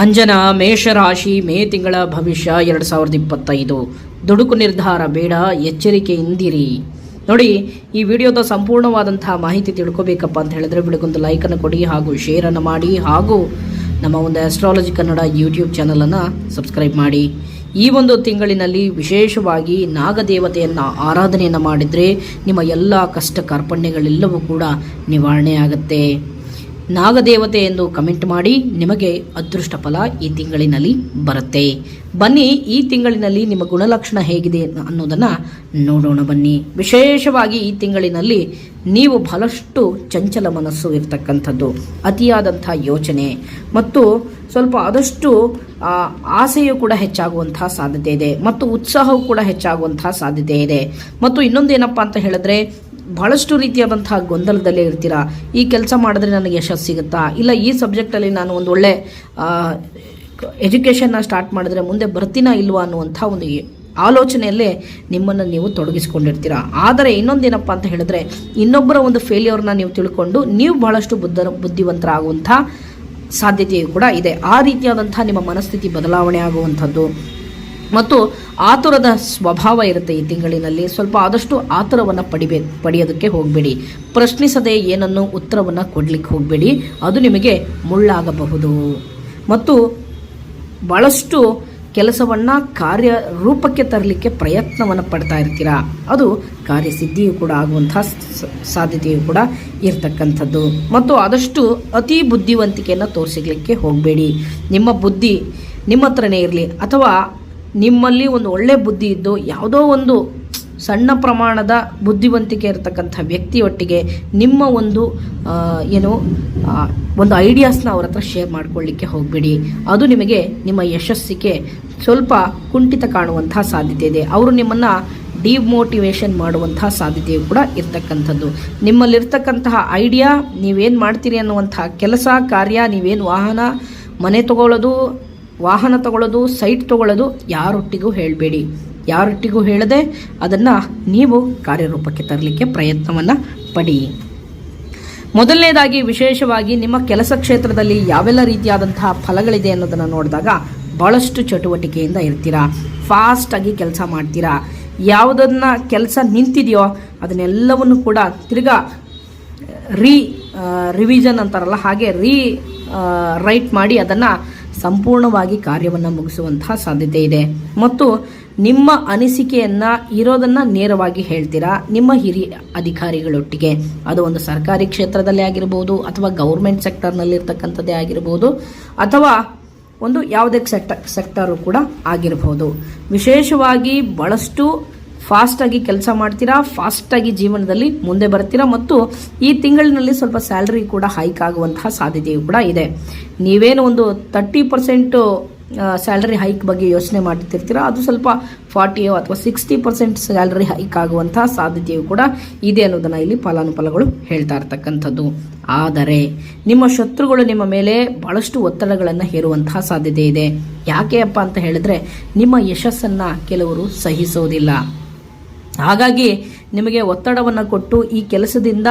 ಅಂಜನ ಮೇಷರಾಶಿ ಮೇ ತಿಂಗಳ ಭವಿಷ್ಯ ಎರಡು ಸಾವಿರದ ಇಪ್ಪತ್ತೈದು. ದುಡುಕು ನಿರ್ಧಾರ ಬೇಡ ಎಚ್ಚರಿಕೆಯಿಂದಿರಿ ನೋಡಿ, ಈ ವಿಡಿಯೋದ ಸಂಪೂರ್ಣವಾದಂತಹ ಮಾಹಿತಿ ತಿಳ್ಕೋಬೇಕಪ್ಪ ಅಂತ ಹೇಳಿದ್ರೆ ಬೆಳಗೊಂದು ಲೈಕನ್ನು ಕೊಡಿ ಹಾಗೂ ಶೇರನ್ನು ಮಾಡಿ ಹಾಗೂ ನಮ್ಮ ಒಂದು ಆಸ್ಟ್ರಾಲಜಿ ಕನ್ನಡ ಯೂಟ್ಯೂಬ್ ಚಾನಲನ್ನು ಸಬ್ಸ್ಕ್ರೈಬ್ ಮಾಡಿ. ಈ ಒಂದು ತಿಂಗಳಿನಲ್ಲಿ ವಿಶೇಷವಾಗಿ ನಾಗದೇವತೆಯನ್ನು ಆರಾಧನೆಯನ್ನು ಮಾಡಿದರೆ ನಿಮ್ಮ ಎಲ್ಲ ಕಷ್ಟ ಕಾರ್ಪಣ್ಯಗಳೆಲ್ಲವೂ ಕೂಡ ನಿವಾರಣೆ ಆಗುತ್ತೆ. ನಾಗದೇವತೆ ಎಂದು ಕಮೆಂಟ್ ಮಾಡಿ ನಿಮಗೆ ಅದೃಷ್ಟ ಫಲ ಈ ತಿಂಗಳಿನಲ್ಲಿ ಬರುತ್ತೆ. ಬನ್ನಿ, ಈ ತಿಂಗಳಿನಲ್ಲಿ ನಿಮ್ಮ ಗುಣಲಕ್ಷಣ ಹೇಗಿದೆ ಅನ್ನೋದನ್ನು ನೋಡೋಣ ಬನ್ನಿ. ವಿಶೇಷವಾಗಿ ಈ ತಿಂಗಳಿನಲ್ಲಿ ನೀವು ಬಹಳಷ್ಟು ಚಂಚಲ ಮನಸ್ಸು ಇರತಕ್ಕಂಥದ್ದು, ಅತಿಯಾದಂಥ ಯೋಚನೆ ಮತ್ತು ಸ್ವಲ್ಪ ಆದಷ್ಟು ಆಸೆಯು ಕೂಡ ಹೆಚ್ಚಾಗುವಂತಹ ಸಾಧ್ಯತೆ ಇದೆ ಮತ್ತು ಉತ್ಸಾಹವು ಕೂಡ ಹೆಚ್ಚಾಗುವಂತಹ ಸಾಧ್ಯತೆ ಇದೆ. ಮತ್ತು ಇನ್ನೊಂದೇನಪ್ಪ ಅಂತ ಹೇಳಿದ್ರೆ ಬಹಳಷ್ಟು ರೀತಿಯಾದಂತಹ ಗೊಂದಲದಲ್ಲೇ ಇರ್ತೀರಾ? ಈ ಕೆಲಸ ಮಾಡಿದ್ರೆ ನನಗೆ ಯಶಸ್ಸು ಸಿಗುತ್ತಾ? ಇಲ್ಲ, ಈ ಸಬ್ಜೆಕ್ಟಲ್ಲಿ ನಾನು ಒಂದು ಒಳ್ಳೆ ಎಜುಕೇಷನ್ನ ಸ್ಟಾರ್ಟ್ ಮಾಡಿದ್ರೆ ಮುಂದೆ ಬರ್ತೀನಾ ಇಲ್ವಾ ಅನ್ನುವಂಥ ಒಂದು ಆಲೋಚನೆಯಲ್ಲೇ ನಿಮ್ಮನ್ನು ನೀವು ತೊಡಗಿಸ್ಕೊಂಡಿರ್ತೀರ? ಆದರೆ ಇನ್ನೊಂದೇನಪ್ಪ ಅಂತ ಹೇಳಿದ್ರೆ, ಇನ್ನೊಬ್ಬರ ಒಂದು ಫೇಲ್ಯೂರ್ನ ನೀವು ತಿಳ್ಕೊಂಡು ನೀವು ಬಹಳಷ್ಟು ಬುದ್ಧ ಬುದ್ಧಿವಂತರಾಗುವಂಥ ಸಾಧ್ಯತೆಯು ಕೂಡ ಇದೆ. ಆ ರೀತಿಯಾದಂಥ ನಿಮ್ಮ ಮನಸ್ಥಿತಿ ಬದಲಾವಣೆ ಆಗುವಂಥದ್ದು. ಮತ್ತು ಆತುರದ ಸ್ವಭಾವ ಇರುತ್ತೆ ಈ ತಿಂಗಳಿನಲ್ಲಿ. ಸ್ವಲ್ಪ ಆದಷ್ಟು ಆತುರವನ್ನು ಪಡಿಬೇ ಪಡೆಯೋದಕ್ಕೆ ಹೋಗಬೇಡಿ. ಪ್ರಶ್ನಿಸದೆ ಏನನ್ನು ಉತ್ತರವನ್ನು ಕೊಡಲಿಕ್ಕೆ ಹೋಗಬೇಡಿ. ಅದು ನಿಮಗೆ ಮುಳ್ಳಾಗಬಹುದು. ಮತ್ತು ಭಾಳಷ್ಟು ಕೆಲಸವನ್ನು ಕಾರ್ಯ ರೂಪಕ್ಕೆ ತರಲಿಕ್ಕೆ ಪ್ರಯತ್ನವನ್ನು ಪಡ್ತಾ ಇರ್ತೀರಾ. ಅದು ಕಾರ್ಯಸಿದ್ಧಿಯು ಕೂಡ ಆಗುವಂತಹ ಸಾಧ್ಯತೆಯು ಕೂಡ ಇರತಕ್ಕಂಥದ್ದು. ಮತ್ತು ಆದಷ್ಟು ಅತಿ ಬುದ್ಧಿವಂತಿಕೆಯನ್ನು ತೋರಿಸಲಿಕ್ಕೆ ಹೋಗಬೇಡಿ. ನಿಮ್ಮ ಬುದ್ಧಿ ನಿಮ್ಮ ಹತ್ರನೇ ಇರಲಿ. ಅಥವಾ ನಿಮ್ಮಲ್ಲಿ ಒಂದು ಒಳ್ಳೆ ಬುದ್ಧಿ ಇದ್ದು ಯಾವುದೋ ಒಂದು ಸಣ್ಣ ಪ್ರಮಾಣದ ಬುದ್ಧಿವಂತಿಕೆ ಇರತಕ್ಕಂಥ ವ್ಯಕ್ತಿಯೊಟ್ಟಿಗೆ ನಿಮ್ಮ ಒಂದು ಏನು ಒಂದು ಐಡಿಯಾಸ್ನ ಅವ್ರ ಹತ್ರ ಶೇರ್ ಮಾಡ್ಕೊಳ್ಳಿಕ್ಕೆ ಹೋಗಬೇಡಿ. ಅದು ನಿಮಗೆ ನಿಮ್ಮ ಯಶಸ್ಸಿಗೆ ಸ್ವಲ್ಪ ಕುಂಠಿತ ಕಾಣುವಂತಹ ಸಾಧ್ಯತೆ ಇದೆ. ಅವರು ನಿಮ್ಮನ್ನು ಡಿಮೋಟಿವೇಶನ್ ಮಾಡುವಂತಹ ಸಾಧ್ಯತೆಯು ಕೂಡ ಇರ್ತಕ್ಕಂಥದ್ದು. ನಿಮ್ಮಲ್ಲಿರ್ತಕ್ಕಂತಹ ಐಡಿಯಾ ನೀವೇನು ಮಾಡ್ತೀರಿ ಅನ್ನುವಂತಹ ಕೆಲಸ, ಕಾರ್ಯ, ನೀವೇನು ವಾಹನ, ಮನೆ ತಗೊಳ್ಳೋದು ವಾಹನ ತಗೊಳ್ಳೋದು, ಸೈಟ್ ತಗೊಳ್ಳೋದು ಯಾರೊಟ್ಟಿಗೂ ಹೇಳಬೇಡಿ. ಯಾರೊಟ್ಟಿಗೂ ಹೇಳದೆ ಅದನ್ನು ನೀವು ಕಾರ್ಯರೂಪಕ್ಕೆ ತರಲಿಕ್ಕೆ ಪ್ರಯತ್ನವನ್ನು ಪಡಿ. ಮೊದಲನೇದಾಗಿ ವಿಶೇಷವಾಗಿ ನಿಮ್ಮ ಕೆಲಸ ಕ್ಷೇತ್ರದಲ್ಲಿ ಯಾವೆಲ್ಲ ರೀತಿಯಾದಂತಹ ಫಲಗಳಿದೆ ಅನ್ನೋದನ್ನು ನೋಡಿದಾಗ ಭಾಳಷ್ಟು ಚಟುವಟಿಕೆಯಿಂದ ಇರ್ತೀರಾ? ಫಾಸ್ಟಾಗಿ ಕೆಲಸ ಮಾಡ್ತೀರಾ? ಯಾವುದನ್ನು ಕೆಲಸ ನಿಂತಿದೆಯೋ ಅದನ್ನೆಲ್ಲವನ್ನು ಕೂಡ ತಿರ್ಗಾ ರೀ ರಿವಿಷನ್ ಅಂತಾರಲ್ಲ ಹಾಗೆ ರೀ ರೈಟ್ ಮಾಡಿ ಅದನ್ನು ಸಂಪೂರ್ಣವಾಗಿ ಕಾರ್ಯವನ್ನು ಮುಗಿಸುವಂತಹ ಸಾಧ್ಯತೆ ಇದೆ. ಮತ್ತು ನಿಮ್ಮ ಅನಿಸಿಕೆಯನ್ನು ಇರೋದನ್ನು ನೇರವಾಗಿ ಹೇಳ್ತೀರಾ? ನಿಮ್ಮ ಹಿರಿಯ ಅಧಿಕಾರಿಗಳೊಟ್ಟಿಗೆ. ಅದು ಒಂದು ಸರ್ಕಾರಿ ಕ್ಷೇತ್ರದಲ್ಲೇ ಆಗಿರ್ಬೋದು, ಅಥವಾ ಗೌರ್ಮೆಂಟ್ ಸೆಕ್ಟರ್ನಲ್ಲಿರ್ತಕ್ಕಂಥದ್ದೇ ಆಗಿರ್ಬೋದು, ಅಥವಾ ಒಂದು ಯಾವುದೇ ಸೆಕ್ಟ, ಸೆಕ್ಟರು ಕೂಡ ಆಗಿರ್ಬೋದು. ವಿಶೇಷವಾಗಿ ಭಾಳಷ್ಟು ಫಾಸ್ಟಾಗಿ ಕೆಲಸ ಮಾಡ್ತೀರಾ? ಫಾಸ್ಟಾಗಿ ಜೀವನದಲ್ಲಿ ಮುಂದೆ ಬರ್ತೀರಾ? ಮತ್ತು ಈ ತಿಂಗಳಿನಲ್ಲಿ ಸ್ವಲ್ಪ ಸ್ಯಾಲ್ರಿ ಕೂಡ ಹೈಕ್ ಆಗುವಂತಹ ಸಾಧ್ಯತೆಯು ಕೂಡ ಇದೆ. ನೀವೇನು ಒಂದು ತರ್ಟಿ ಪರ್ಸೆಂಟು ಸ್ಯಾಲ್ರಿ ಹೈಕ್ ಬಗ್ಗೆ ಯೋಚನೆ ಮಾಡ್ತಿರ್ತೀರಾ? ಅದು ಸ್ವಲ್ಪ ಫಾರ್ಟಿಯೋ ಅಥವಾ ಸಿಕ್ಸ್ಟಿ ಪರ್ಸೆಂಟ್ ಸ್ಯಾಲ್ರಿ ಹೈಕ್ ಆಗುವಂತಹ ಸಾಧ್ಯತೆಯು ಕೂಡ ಇದೆ ಅನ್ನೋದನ್ನು ಇಲ್ಲಿ ಫಲಾನುಫಲಗಳು ಹೇಳ್ತಾ ಇರ್ತಕ್ಕಂಥದ್ದು. ಆದರೆ ನಿಮ್ಮ ಶತ್ರುಗಳು ನಿಮ್ಮ ಮೇಲೆ ಬಹಳಷ್ಟು ಒತ್ತಡಗಳನ್ನು ಹೇರುವಂತಹ ಸಾಧ್ಯತೆ ಇದೆ. ಯಾಕೆ ಅಪ್ಪ ಅಂತ ಹೇಳಿದ್ರೆ ನಿಮ್ಮ ಯಶಸ್ಸನ್ನು ಕೆಲವರು ಸಹಿಸೋದಿಲ್ಲ. ಹಾಗಾಗಿ ನಿಮಗೆ ಒತ್ತಡವನ್ನು ಕೊಟ್ಟು ಈ ಕೆಲಸದಿಂದ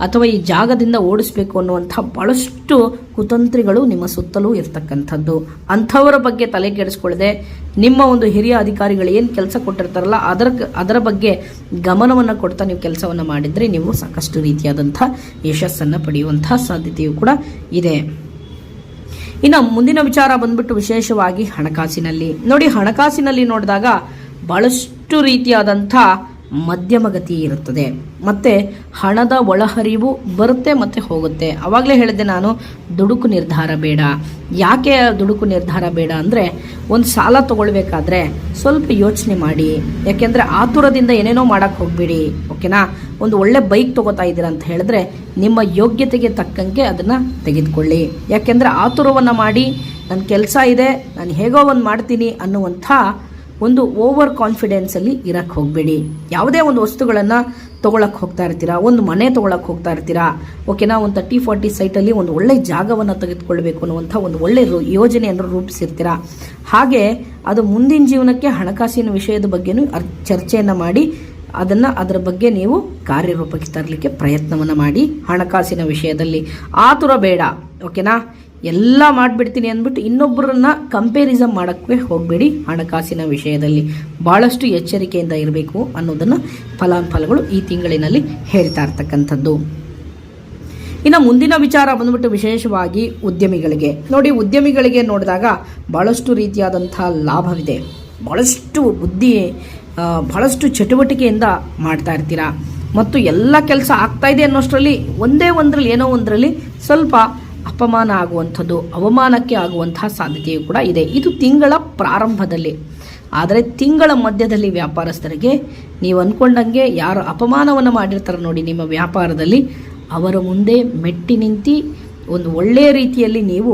ಅಥವಾ ಈ ಜಾಗದಿಂದ ಓಡಿಸ್ಬೇಕು ಅನ್ನುವಂಥ ಭಾಳಷ್ಟು ಕುತಂತ್ರಿಗಳು ನಿಮ್ಮ ಸುತ್ತಲೂ ಇರ್ತಕ್ಕಂಥದ್ದು. ಅಂಥವರ ಬಗ್ಗೆ ತಲೆ ಕೆಡಿಸ್ಕೊಳ್ಳದೆ ನಿಮ್ಮ ಒಂದು ಹಿರಿಯ ಅಧಿಕಾರಿಗಳು ಏನು ಕೆಲಸ ಕೊಟ್ಟಿರ್ತಾರಲ್ಲ ಅದರ ಅದರ ಬಗ್ಗೆ ಗಮನವನ್ನು ಕೊಡ್ತಾ ನೀವು ಕೆಲಸವನ್ನು ಮಾಡಿದರೆ ನೀವು ಸಾಕಷ್ಟು ರೀತಿಯಾದಂಥ ಯಶಸ್ಸನ್ನು ಪಡೆಯುವಂಥ ಸಾಧ್ಯತೆಯು ಕೂಡ ಇದೆ. ಇನ್ನು ಮುಂದಿನ ವಿಚಾರ ಬಂದ್ಬಿಟ್ಟು ವಿಶೇಷವಾಗಿ ಹಣಕಾಸಿನಲ್ಲಿ. ನೋಡಿ ಹಣಕಾಸಿನಲ್ಲಿ ನೋಡಿದಾಗ ಬಹಳಷ್ಟು ರೀತಿಯಾದಂಥ ಮಧ್ಯಮಗತಿ ಇರುತ್ತದೆ. ಮತ್ತು ಹಣದ ಒಳಹರಿವು ಬರುತ್ತೆ ಮತ್ತು ಹೋಗುತ್ತೆ. ಆವಾಗಲೇ ಹೇಳಿದೆ ನಾನು, ದುಡುಕು ನಿರ್ಧಾರ ಬೇಡ. ಯಾಕೆ ದುಡುಕು ನಿರ್ಧಾರ ಬೇಡ ಅಂದರೆ, ಒಂದು ಸಾಲ ತಗೊಳ್ಬೇಕಾದ್ರೆ ಸ್ವಲ್ಪ ಯೋಚನೆ ಮಾಡಿ. ಯಾಕೆಂದರೆ ಆತುರದಿಂದ ಏನೇನೋ ಮಾಡೋಕ್ಕೆ ಹೋಗಬೇಡಿ, ಓಕೆನಾ? ಒಂದು ಒಳ್ಳೆ ಬೈಕ್ ತೊಗೋತಾ ಇದ್ದೀರಾ ಅಂತ ಹೇಳಿದ್ರೆ, ನಿಮ್ಮ ಯೋಗ್ಯತೆಗೆ ತಕ್ಕಂಗೆ ಅದನ್ನು ತೆಗೆದುಕೊಳ್ಳಿ. ಯಾಕೆಂದರೆ ಆತುರವನ್ನು ಮಾಡಿ ನನ್ನ ಕೆಲಸ ಇದೆ, ನಾನು ಹೇಗೋ ಒಂದು ಮಾಡ್ತೀನಿ ಅನ್ನುವಂಥ ಒಂದು ಓವರ್ ಕಾನ್ಫಿಡೆನ್ಸಲ್ಲಿ ಇರಕ್ಕೆ ಹೋಗಬೇಡಿ. ಯಾವುದೇ ಒಂದು ವಸ್ತುಗಳನ್ನು ತೊಗೊಳಕ್ಕೆ ಹೋಗ್ತಾ ಇರ್ತೀರಾ, ಒಂದು ಮನೆ ತೊಗೊಳಕ್ಕೆ ಹೋಗ್ತಾ ಇರ್ತೀರಾ ಓಕೆನಾ ಒಂದು ತರ್ಟಿ ಫಾರ್ಟಿ ಸೈಟಲ್ಲಿ ಒಂದು ಒಳ್ಳೆ ಜಾಗವನ್ನು ತೆಗೆದುಕೊಳ್ಬೇಕು ಅನ್ನುವಂಥ ಒಂದು ಒಳ್ಳೆ ಯೋಜನೆಯನ್ನು ರೂಪಿಸಿರ್ತೀರಾ. ಹಾಗೆ ಅದು ಮುಂದಿನ ಜೀವನಕ್ಕೆ ಹಣಕಾಸಿನ ವಿಷಯದ ಬಗ್ಗೆನೂ ಚರ್ಚೆಯನ್ನು ಮಾಡಿ, ಅದನ್ನು ಅದರ ಬಗ್ಗೆ ನೀವು ಕಾರ್ಯರೂಪಕ್ಕೆ ತರಲಿಕ್ಕೆ ಪ್ರಯತ್ನವನ್ನು ಮಾಡಿ, ಹಣಕಾಸಿನ ವಿಷಯದಲ್ಲಿ ಆತುರ ಬೇಡ ಓಕೆನಾ ಎಲ್ಲ ಮಾಡಿಬಿಡ್ತೀನಿ ಅಂದ್ಬಿಟ್ಟು ಇನ್ನೊಬ್ಬರನ್ನ ಕಂಪೇರಿಸಮ್ ಮಾಡೋಕ್ಕೆ ಹೋಗಬೇಡಿ ಹಣಕಾಸಿನ ವಿಷಯದಲ್ಲಿ. ಭಾಳಷ್ಟು ಎಚ್ಚರಿಕೆಯಿಂದ ಇರಬೇಕು ಅನ್ನೋದನ್ನು ಫಲಾನುಫಲಗಳು ಈ ತಿಂಗಳಿನಲ್ಲಿ ಹೇಳ್ತಾ ಇರ್ತಕ್ಕಂಥದ್ದು. ಇನ್ನು ಮುಂದಿನ ವಿಚಾರ ಬಂದ್ಬಿಟ್ಟು ವಿಶೇಷವಾಗಿ ಉದ್ಯಮಿಗಳಿಗೆ. ನೋಡಿ, ಉದ್ಯಮಿಗಳಿಗೆ ನೋಡಿದಾಗ ಭಾಳಷ್ಟು ರೀತಿಯಾದಂಥ ಲಾಭವಿದೆ. ಭಾಳಷ್ಟು ಬುದ್ಧಿ ಭಾಳಷ್ಟು ಚಟುವಟಿಕೆಯಿಂದ ಮಾಡ್ತಾ ಇರ್ತೀರಾ? ಮತ್ತು ಎಲ್ಲ ಕೆಲಸ ಆಗ್ತಾ ಇದೆ ಅನ್ನೋಷ್ಟರಲ್ಲಿ, ಒಂದೇ ಒಂದರಲ್ಲಿ, ಏನೋ ಒಂದರಲ್ಲಿ ಸ್ವಲ್ಪ ಅಪಮಾನ ಆಗುವಂಥದ್ದು, ಅವಮಾನಕ್ಕೆ ಆಗುವಂತಹ ಸಾಧ್ಯತೆಯು ಕೂಡ ಇದೆ. ಇದು ತಿಂಗಳ ಪ್ರಾರಂಭದಲ್ಲಿ. ಆದರೆ ತಿಂಗಳ ಮಧ್ಯದಲ್ಲಿ ವ್ಯಾಪಾರಸ್ಥರಿಗೆ ನೀವು ಅಂದ್ಕೊಂಡಂಗೆ ಯಾರು ಅಪಮಾನವನ್ನು ಮಾಡಿರ್ತಾರೆ ನೋಡಿ ನಿಮ್ಮ ವ್ಯಾಪಾರದಲ್ಲಿ, ಅವರ ಮುಂದೆ ಮೆಟ್ಟಿ ನಿಂತು ಒಂದು ಒಳ್ಳೆಯ ರೀತಿಯಲ್ಲಿ ನೀವು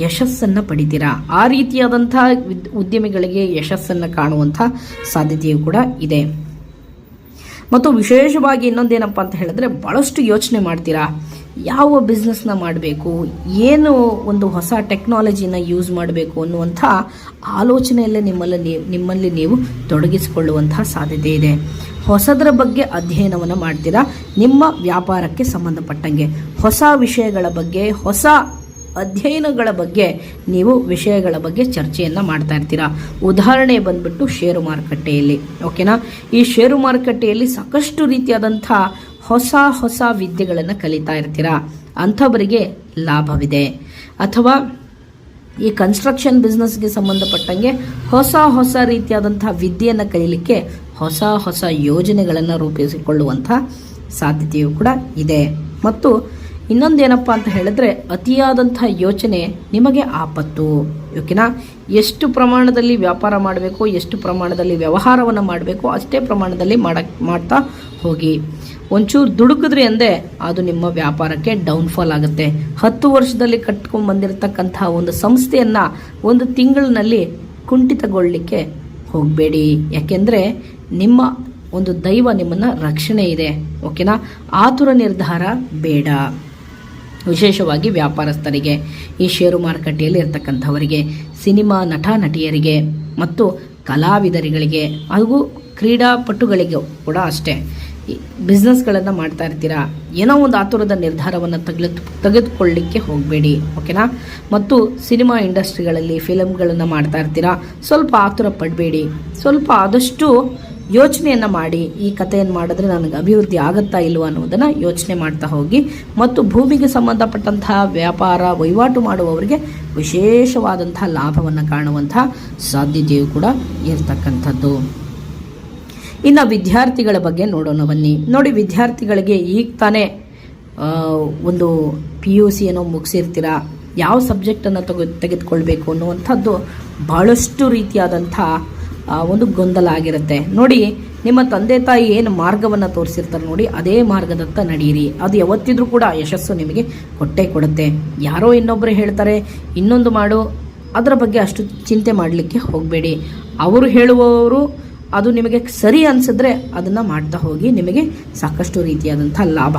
ಯಶಸ್ಸನ್ನು ಪಡಿತೀರಾ? ಆ ರೀತಿಯಾದಂಥ ಉದ್ಯಮಿಗಳಿಗೆ ಯಶಸ್ಸನ್ನು ಕಾಣುವಂಥ ಸಾಧ್ಯತೆಯು ಕೂಡ ಇದೆ. ಮತ್ತು ವಿಶೇಷವಾಗಿ ಇನ್ನೊಂದೇನಪ್ಪ ಅಂತ ಹೇಳಿದ್ರೆ ಭಾಳಷ್ಟು ಯೋಚನೆ ಮಾಡ್ತೀರಾ? ಯಾವ ಬಿಸ್ನೆಸ್ನ ಮಾಡಬೇಕು? ಏನು ಒಂದು ಹೊಸ ಟೆಕ್ನಾಲಜಿನ ಯೂಸ್ ಮಾಡಬೇಕು ಅನ್ನುವಂಥ ಆಲೋಚನೆಯಲ್ಲೇ ನಿಮ್ಮಲ್ಲಿ ನಿಮ್ಮಲ್ಲಿ ನೀವು ತೊಡಗಿಸಿಕೊಳ್ಳುವಂತಹ ಸಾಧ್ಯತೆ ಇದೆ. ಹೊಸದರ ಬಗ್ಗೆ ಅಧ್ಯಯನವನ್ನು ಮಾಡ್ತೀರಾ? ನಿಮ್ಮ ವ್ಯಾಪಾರಕ್ಕೆ ಸಂಬಂಧಪಟ್ಟಂಗೆ. ಹೊಸ ವಿಷಯಗಳ ಬಗ್ಗೆ, ಹೊಸ ಅಧ್ಯಯನಗಳ ಬಗ್ಗೆ, ನೀವು ವಿಷಯಗಳ ಬಗ್ಗೆ ಚರ್ಚೆಯನ್ನು ಮಾಡ್ತಾ ಇರ್ತೀರಾ? ಉದಾಹರಣೆ ಬಂದ್ಬಿಟ್ಟು ಷೇರು ಮಾರುಕಟ್ಟೆಯಲ್ಲಿ, ಓಕೆನಾ? ಈ ಷೇರು ಮಾರುಕಟ್ಟೆಯಲ್ಲಿ ಸಾಕಷ್ಟು ರೀತಿಯಾದಂಥ ಹೊಸ ಹೊಸ ವಿದ್ಯೆಗಳನ್ನು ಕಲಿತಾ ಇರ್ತೀರಾ? ಅಂಥವರಿಗೆ ಲಾಭವಿದೆ. ಅಥವಾ ಈ ಕನ್ಸ್ಟ್ರಕ್ಷನ್ ಬಿಸ್ನೆಸ್ಗೆ ಸಂಬಂಧಪಟ್ಟಂಗೆ ಹೊಸ ಹೊಸ ರೀತಿಯಾದಂಥ ವಿದ್ಯೆಯನ್ನು ಕಲೀಲಿಕ್ಕೆ ಹೊಸ ಹೊಸ ಯೋಜನೆಗಳನ್ನು ರೂಪಿಸಿಕೊಳ್ಳುವಂಥ ಸಾಧ್ಯತೆಯು ಕೂಡ ಇದೆ. ಮತ್ತು ಇನ್ನೊಂದೇನಪ್ಪ ಅಂತ ಹೇಳಿದ್ರೆ ಅತಿಯಾದಂಥ ಯೋಚನೆ ನಿಮಗೆ ಆಪತ್ತು. ಓಕೆನಾ? ಎಷ್ಟು ಪ್ರಮಾಣದಲ್ಲಿ ವ್ಯಾಪಾರ ಮಾಡಬೇಕು, ಎಷ್ಟು ಪ್ರಮಾಣದಲ್ಲಿ ವ್ಯವಹಾರವನ್ನು ಮಾಡಬೇಕು, ಅಷ್ಟೇ ಪ್ರಮಾಣದಲ್ಲಿ ಮಾಡಕ್ ಮಾಡ್ತಾ ಹೋಗಿ. ಒಂಚೂರು ದುಡುಕಿದ್ರಿ ಅಂದೆ ಅದು ನಿಮ್ಮ ವ್ಯಾಪಾರಕ್ಕೆ ಡೌನ್ಫಾಲ್ ಆಗುತ್ತೆ. ಹತ್ತು ವರ್ಷದಲ್ಲಿ ಕಟ್ಕೊಂಡು ಬಂದಿರತಕ್ಕಂತಹ ಒಂದು ಸಂಸ್ಥೆಯನ್ನು ಒಂದು ತಿಂಗಳಿನಲ್ಲಿ ಕುಂಠಿತಗೊಳ್ಳಲಿಕ್ಕೆ ಹೋಗಬೇಡಿ. ಯಾಕೆಂದರೆ ನಿಮ್ಮ ಒಂದು ದೈವ ನಿಮ್ಮನ್ನು ರಕ್ಷಣೆ ಇದೆ. ಓಕೆನಾ? ಆತುರ ನಿರ್ಧಾರ ಬೇಡ. ವಿಶೇಷವಾಗಿ ವ್ಯಾಪಾರಸ್ಥರಿಗೆ, ಈ ಷೇರು ಮಾರುಕಟ್ಟೆಯಲ್ಲಿ ಇರ್ತಕ್ಕಂಥವರಿಗೆ, ಸಿನಿಮಾ ನಟ ನಟಿಯರಿಗೆ ಮತ್ತು ಕಲಾವಿದರಿಗಳಿಗೆ ಹಾಗೂ ಕ್ರೀಡಾಪಟುಗಳಿಗೆ ಕೂಡ ಅಷ್ಟೇ. ಬಿಸ್ನೆಸ್ಗಳನ್ನು ಮಾಡ್ತಾ ಇರ್ತೀರಾ? ಏನೋ ಒಂದು ಆತುರದ ನಿರ್ಧಾರವನ್ನು ತೆಗೆದು ತೆಗೆದುಕೊಳ್ಳಿಕ್ಕೆ ಹೋಗಬೇಡಿ, ಓಕೆನಾ? ಮತ್ತು ಸಿನಿಮಾ ಇಂಡಸ್ಟ್ರಿಗಳಲ್ಲಿ ಫಿಲಮ್ಗಳನ್ನು ಮಾಡ್ತಾ ಇರ್ತೀರಾ? ಸ್ವಲ್ಪ ಆತುರ ಪಡಬೇಡಿ. ಸ್ವಲ್ಪ ಆದಷ್ಟು ಯೋಚನೆಯನ್ನು ಮಾಡಿ, ಈ ಕಥೆಯನ್ನು ಮಾಡಿದ್ರೆ ನನಗೆ ಅಭಿವೃದ್ಧಿ ಆಗುತ್ತಾ ಇಲ್ವಾ ಅನ್ನೋದನ್ನು ಯೋಚನೆ ಮಾಡ್ತಾ ಹೋಗಿ, ಮತ್ತು ಭೂಮಿಗೆ ಸಂಬಂಧಪಟ್ಟಂತಹ ವ್ಯಾಪಾರ, ವಹಿವಾಟು ಮಾಡುವವರಿಗೆ ವಿಶೇಷವಾದಂತಹ ಲಾಭವನ್ನು ಕಾಣುವಂತಹ ಸಾಧ್ಯತೆಯು ಕೂಡ ಇರತಕ್ಕಂಥದ್ದು. ಇನ್ನು ವಿದ್ಯಾರ್ಥಿಗಳ ಬಗ್ಗೆ ನೋಡೋಣ ಬನ್ನಿ. ನೋಡಿ, ವಿದ್ಯಾರ್ಥಿಗಳಿಗೆ ಈಗ ತಾನೇ ಒಂದು ಪಿ ಯು ಸಿ ಏನೋ ಮುಗಿಸಿರ್ತೀರಾ, ಯಾವ ಸಬ್ಜೆಕ್ಟನ್ನು ತೆಗೆ ತೆಗೆದುಕೊಳ್ಬೇಕು ಅನ್ನುವಂಥದ್ದು ಭಾಳಷ್ಟು ರೀತಿಯಾದಂಥ ಒಂದು ಗೊಂದಲ ಆಗಿರುತ್ತೆ. ನೋಡಿ, ನಿಮ್ಮ ತಂದೆ ತಾಯಿ ಏನು ಮಾರ್ಗವನ್ನು ತೋರಿಸಿರ್ತಾರೆ ನೋಡಿ, ಅದೇ ಮಾರ್ಗದತ್ತ ನಡೆಯಿರಿ ಅದು ಯಾವತ್ತಿದ್ರೂ ಕೂಡ ಯಶಸ್ಸು ನಿಮಗೆ ಕೊಟ್ಟೇ ಕೊಡುತ್ತೆ. ಯಾರೋ ಇನ್ನೊಬ್ಬರು ಹೇಳ್ತಾರೆ, ಇನ್ನೊಂದು ಮಾಡು, ಅದರ ಬಗ್ಗೆ ಅಷ್ಟು ಚಿಂತೆ ಮಾಡಲಿಕ್ಕೆ ಹೋಗಬೇಡಿ. ಅವರು ಹೇಳುವವರು ಅದು ನಿಮಗೆ ಸರಿ ಅನಿಸಿದ್ರೆ ಅದನ್ನು ಮಾಡ್ತಾ ಹೋಗಿ ನಿಮಗೆ ಸಾಕಷ್ಟು ರೀತಿಯಾದಂಥ ಲಾಭ.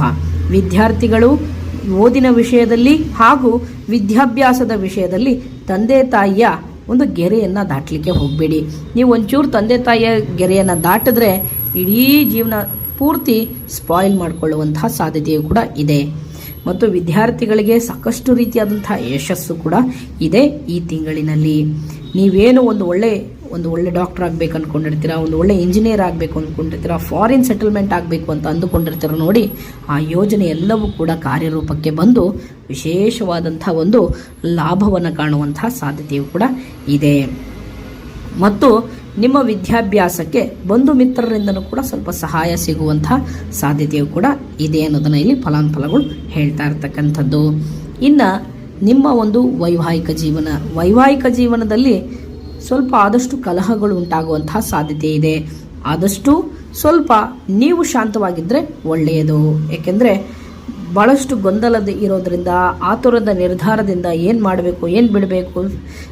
ವಿದ್ಯಾರ್ಥಿಗಳು ಓದಿನ ವಿಷಯದಲ್ಲಿ ಹಾಗೂ ವಿದ್ಯಾಭ್ಯಾಸದ ವಿಷಯದಲ್ಲಿ ತಂದೆ ತಾಯಿಯ ಒಂದು ಗೆರೆಯನ್ನು ದಾಟಲಿಕ್ಕೆ ಹೋಗಬೇಡಿ. ನೀವು ಒಂಚೂರು ತಂದೆ ತಾಯಿಯ ಗೆರೆಯನ್ನು ದಾಟಿದ್ರೆ ಇಡೀ ಜೀವನ ಪೂರ್ತಿ ಸ್ಪಾಯಿಲ್ ಮಾಡಿಕೊಳ್ಳುವಂತಹ ಸಾಧ್ಯತೆಯು ಕೂಡ ಇದೆ. ಮತ್ತು ವಿದ್ಯಾರ್ಥಿಗಳಿಗೆ ಸಾಕಷ್ಟು ರೀತಿಯಾದಂಥ ಯಶಸ್ಸು ಕೂಡ ಇದೆ ಈ ತಿಂಗಳಿನಲ್ಲಿ. ನೀವೇನು ಒಂದು ಒಳ್ಳೆ ಒಂದು ಒಳ್ಳೆ ಡಾಕ್ಟರ್ ಆಗಬೇಕು ಅಂದ್ಕೊಂಡಿರ್ತೀರಾ ಒಂದು ಒಳ್ಳೆ ಇಂಜಿನಿಯರ್ ಆಗಬೇಕು ಅಂದ್ಕೊಂಡಿರ್ತೀರಾ ಫಾರಿನ್ ಸೆಟಲ್ಮೆಂಟ್ ಆಗಬೇಕು ಅಂತ ಅಂದುಕೊಂಡಿರ್ತೀರ ನೋಡಿ, ಆ ಯೋಜನೆ ಎಲ್ಲವೂ ಕೂಡ ಕಾರ್ಯರೂಪಕ್ಕೆ ಬಂದು ವಿಶೇಷವಾದಂಥ ಒಂದು ಲಾಭವನ್ನು ಕಾಣುವಂತಹ ಸಾಧ್ಯತೆಯು ಕೂಡ ಇದೆ. ಮತ್ತು ನಿಮ್ಮ ವಿದ್ಯಾಭ್ಯಾಸಕ್ಕೆ ಬಂಧು ಮಿತ್ರರಿಂದನೂ ಕೂಡ ಸ್ವಲ್ಪ ಸಹಾಯ ಸಿಗುವಂತಹ ಸಾಧ್ಯತೆಯು ಕೂಡ ಇದೆ ಅನ್ನೋದನ್ನು ಇಲ್ಲಿ ಫಲಾನುಫಲಗಳು ಹೇಳ್ತಾ ಇರ್ತಕ್ಕಂಥದ್ದು. ಇನ್ನು ನಿಮ್ಮ ಒಂದು ವೈವಾಹಿಕ ಜೀವನ, ವೈವಾಹಿಕ ಜೀವನದಲ್ಲಿ ಸ್ವಲ್ಪ ಆದಷ್ಟು ಕಲಹಗಳು ಉಂಟಾಗುವಂತಹ ಸಾಧ್ಯತೆ ಇದೆ. ಆದಷ್ಟು ಸ್ವಲ್ಪ ನೀವು ಶಾಂತವಾಗಿದ್ದರೆ ಒಳ್ಳೆಯದು. ಏಕೆಂದರೆ ಭಾಳಷ್ಟು ಗೊಂದಲದ ಇರೋದ್ರಿಂದ, ಆತುರದ ನಿರ್ಧಾರದಿಂದ ಏನು ಮಾಡಬೇಕು, ಏನು ಬಿಡಬೇಕು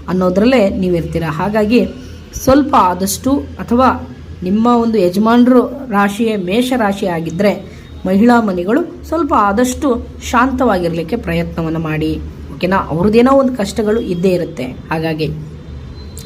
ಅನ್ನೋದ್ರಲ್ಲೇ ನೀವಿರ್ತೀರ. ಹಾಗಾಗಿ ಸ್ವಲ್ಪ ಆದಷ್ಟು ಅಥವಾ ನಿಮ್ಮ ಒಂದು ಯಜಮಾನರು ರಾಶಿಯೇ ಮೇಷ ರಾಶಿ ಆಗಿದ್ದರೆ ಮಹಿಳಾ ಮನಿಗಳು ಸ್ವಲ್ಪ ಆದಷ್ಟು ಶಾಂತವಾಗಿರಲಿಕ್ಕೆ ಪ್ರಯತ್ನವನ್ನು ಮಾಡಿ. ಓಕೆನಾ? ಅವ್ರದ್ದೇನೋ ಒಂದು ಕಷ್ಟಗಳು ಇದ್ದೇ ಇರುತ್ತೆ. ಹಾಗಾಗಿ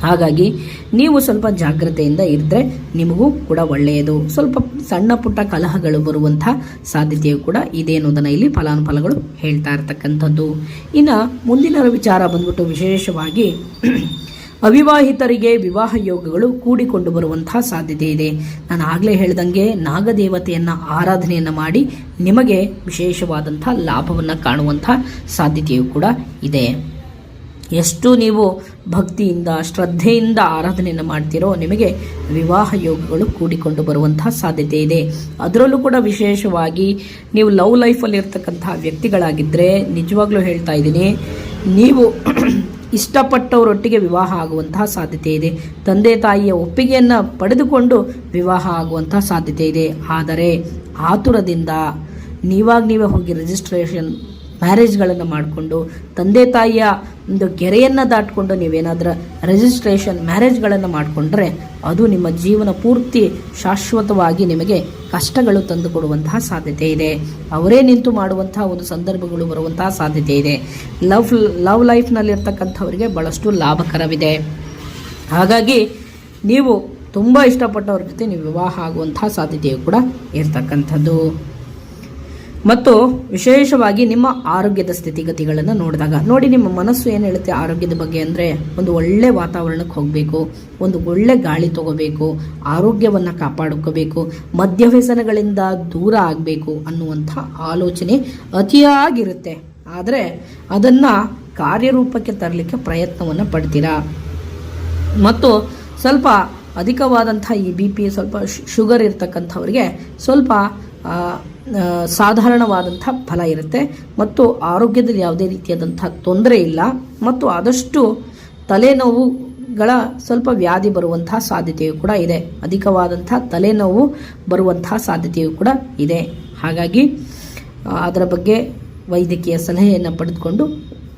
ಹಾಗಾಗಿ ನೀವು ಸ್ವಲ್ಪ ಜಾಗ್ರತೆಯಿಂದ ಇದ್ದರೆ ನಿಮಗೂ ಕೂಡ ಒಳ್ಳೆಯದು. ಸ್ವಲ್ಪ ಸಣ್ಣ ಪುಟ್ಟ ಕಲಹಗಳು ಬರುವಂತಹ ಸಾಧ್ಯತೆಯು ಕೂಡ ಇದೆ ಅನ್ನೋದನ್ನು ಇಲ್ಲಿ ಫಲಾನುಫಲಗಳು ಹೇಳ್ತಾ ಇರ್ತಕ್ಕಂಥದ್ದು. ಇನ್ನು ಮುಂದಿನ ವಿಚಾರ ಬಂದ್ಬಿಟ್ಟು ವಿಶೇಷವಾಗಿ ಅವಿವಾಹಿತರಿಗೆ ವಿವಾಹ ಯೋಗಗಳು ಕೂಡಿಕೊಂಡು ಬರುವಂತಹ ಸಾಧ್ಯತೆ ಇದೆ. ನಾನು ಆಗಲೇ ಹೇಳ್ದಂಗೆ ನಾಗದೇವತೆಯನ್ನು ಆರಾಧನೆಯನ್ನ ಮಾಡಿ ನಿಮಗೆ ವಿಶೇಷವಾದಂಥ ಲಾಭವನ್ನು ಕಾಣುವಂಥ ಸಾಧ್ಯತೆಯು ಕೂಡ ಇದೆ. ಎಷ್ಟು ನೀವು ಭಕ್ತಿಯಿಂದ, ಶ್ರದ್ಧೆಯಿಂದ ಆರಾಧನೆಯನ್ನು ಮಾಡ್ತಿರೋ ನಿಮಗೆ ವಿವಾಹ ಯೋಗಗಳು ಕೂಡಿಕೊಂಡು ಬರುವಂತಹ ಸಾಧ್ಯತೆ ಇದೆ. ಅದರಲ್ಲೂ ಕೂಡ ವಿಶೇಷವಾಗಿ ನೀವು ಲವ್ ಲೈಫಲ್ಲಿ ಇರ್ತಕ್ಕಂತಹ ವ್ಯಕ್ತಿಗಳಾಗಿದ್ದರೆ ನಿಜವಾಗ್ಲೂ ಹೇಳ್ತಾ ಇದ್ದೀನಿ, ನೀವು ಇಷ್ಟಪಟ್ಟವರೊಟ್ಟಿಗೆ ವಿವಾಹ ಆಗುವಂತಹ ಸಾಧ್ಯತೆ ಇದೆ. ತಂದೆ ತಾಯಿಯ ಒಪ್ಪಿಗೆಯನ್ನು ಪಡೆದುಕೊಂಡು ವಿವಾಹ ಆಗುವಂತಹ ಸಾಧ್ಯತೆ ಇದೆ. ಆದರೆ ಆತುರದಿಂದ ನೀವಾಗ ನೀವೇ ಹೋಗಿ ರಿಜಿಸ್ಟ್ರೇಷನ್ ಮ್ಯಾರೇಜ್ಗಳನ್ನು ಮಾಡಿಕೊಂಡು, ತಂದೆ ತಾಯಿಯ ಒಂದು ಗೆರೆಯನ್ನು ದಾಟಿಕೊಂಡು ನೀವೇನಾದರೂ ರಿಜಿಸ್ಟ್ರೇಷನ್ ಮ್ಯಾರೇಜ್ಗಳನ್ನು ಮಾಡಿಕೊಂಡ್ರೆ ಅದು ನಿಮ್ಮ ಜೀವನ ಪೂರ್ತಿ ಶಾಶ್ವತವಾಗಿ ನಿಮಗೆ ಕಷ್ಟಗಳು ತಂದು ಕೊಡುವಂತಹ ಸಾಧ್ಯತೆ ಇದೆ. ಅವರೇ ನಿಂತು ಮಾಡುವಂತಹ ಒಂದು ಸಂದರ್ಭಗಳು ಬರುವಂತಹ ಸಾಧ್ಯತೆ ಇದೆ. ಲವ್ ಲವ್ ಲೈಫ್ನಲ್ಲಿರ್ತಕ್ಕಂಥವರಿಗೆ ಭಾಳಷ್ಟು ಲಾಭಕರವಿದೆ. ಹಾಗಾಗಿ ನೀವು ತುಂಬ ಇಷ್ಟಪಟ್ಟವ್ರ ಜೊತೆ ನೀವು ವಿವಾಹ ಆಗುವಂತಹ ಸಾಧ್ಯತೆಯು ಕೂಡ ಇರ್ತಕ್ಕಂಥದ್ದು. ಮತ್ತು ವಿಶೇಷವಾಗಿ ನಿಮ್ಮ ಆರೋಗ್ಯದ ಸ್ಥಿತಿಗತಿಗಳನ್ನು ನೋಡಿದಾಗ, ನೋಡಿ ನಿಮ್ಮ ಮನಸ್ಸು ಏನು ಹೇಳುತ್ತೆ ಆರೋಗ್ಯದ ಬಗ್ಗೆ ಅಂದರೆ, ಒಂದು ಒಳ್ಳೆ ವಾತಾವರಣಕ್ಕೆ ಹೋಗಬೇಕು, ಒಂದು ಒಳ್ಳೆ ಗಾಳಿ ತಗೋಬೇಕು, ಆರೋಗ್ಯವನ್ನು ಕಾಪಾಡ್ಕೋಬೇಕು, ಮದ್ಯವ್ಯಸನಗಳಿಂದ ದೂರ ಆಗಬೇಕು ಅನ್ನುವಂಥ ಆಲೋಚನೆ ಅತಿಯಾಗಿರುತ್ತೆ. ಆದರೆ ಅದನ್ನು ಕಾರ್ಯರೂಪಕ್ಕೆ ತರಲಿಕ್ಕೆ ಪ್ರಯತ್ನವನ್ನು ಪಡ್ತೀರಾ? ಮತ್ತು ಸ್ವಲ್ಪ ಅಧಿಕವಾದಂಥ ಈ ಬಿ ಪಿ ಸ್ವಲ್ಪ ಶುಗರ್ ಇರ್ತಕ್ಕಂಥವ್ರಿಗೆ ಸ್ವಲ್ಪ ಸಾಧಾರಣವಾದಂಥ ಫಲ ಇರುತ್ತೆ. ಮತ್ತು ಆರೋಗ್ಯದಲ್ಲಿ ಯಾವುದೇ ರೀತಿಯಾದಂಥ ತೊಂದರೆ ಇಲ್ಲ. ಮತ್ತು ಆದಷ್ಟು ತಲೆನೋವುಗಳ ಸ್ವಲ್ಪ ವ್ಯಾಧಿ ಬರುವಂತಹ ಸಾಧ್ಯತೆಯು ಕೂಡ ಇದೆ. ಅಧಿಕವಾದಂಥ ತಲೆನೋವು ಬರುವಂತಹ ಸಾಧ್ಯತೆಯು ಕೂಡ ಇದೆ. ಹಾಗಾಗಿ ಅದರ ಬಗ್ಗೆ ವೈದ್ಯಕೀಯ ಸಲಹೆಯನ್ನು ಪಡೆದುಕೊಂಡು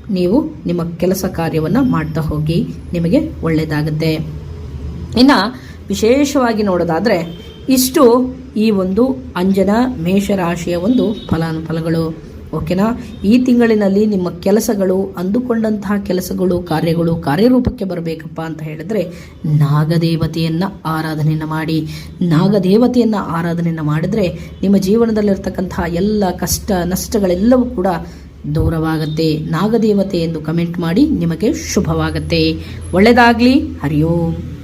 ನೀವು ನಿಮ್ಮ ಕೆಲಸ ಕಾರ್ಯವನ್ನು ಮಾಡ್ತಾ ಹೋಗಿ, ನಿಮಗೆ ಒಳ್ಳೆಯದಾಗುತ್ತೆ. ಇನ್ನು, ವಿಶೇಷವಾಗಿ ನೋಡೋದಾದರೆ, ಇಷ್ಟು ಈ ಒಂದು ಅಂಜನ ಮೇಷರಾಶಿಯ ಒಂದು ಫಲಾನುಫಲಗಳು. ಓಕೆನಾ? ಈ ತಿಂಗಳಿನಲ್ಲಿ ನಿಮ್ಮ ಕೆಲಸಗಳು, ಅಂದುಕೊಂಡಂತಹ ಕೆಲಸಗಳು, ಕಾರ್ಯಗಳು ಕಾರ್ಯರೂಪಕ್ಕೆ ಬರಬೇಕಪ್ಪ ಅಂತ ಹೇಳಿದ್ರೆ ನಾಗದೇವತೆಯನ್ನು ಆರಾಧನೆಯನ್ನು ಮಾಡಿ. ನಾಗದೇವತೆಯನ್ನು ಆರಾಧನೆಯನ್ನು ಮಾಡಿದ್ರೆ ನಿಮ್ಮ ಜೀವನದಲ್ಲಿರ್ತಕ್ಕಂತಹ ಎಲ್ಲ ಕಷ್ಟ, ನಷ್ಟಗಳೆಲ್ಲವೂ ಕೂಡ ದೂರವಾಗತ್ತೆ. ನಾಗದೇವತೆ ಎಂದು ಕಮೆಂಟ್ ಮಾಡಿ ನಿಮಗೆ ಶುಭವಾಗತ್ತೆ. ಒಳ್ಳೆಯದಾಗಲಿ ಹರಿಯೋಂ.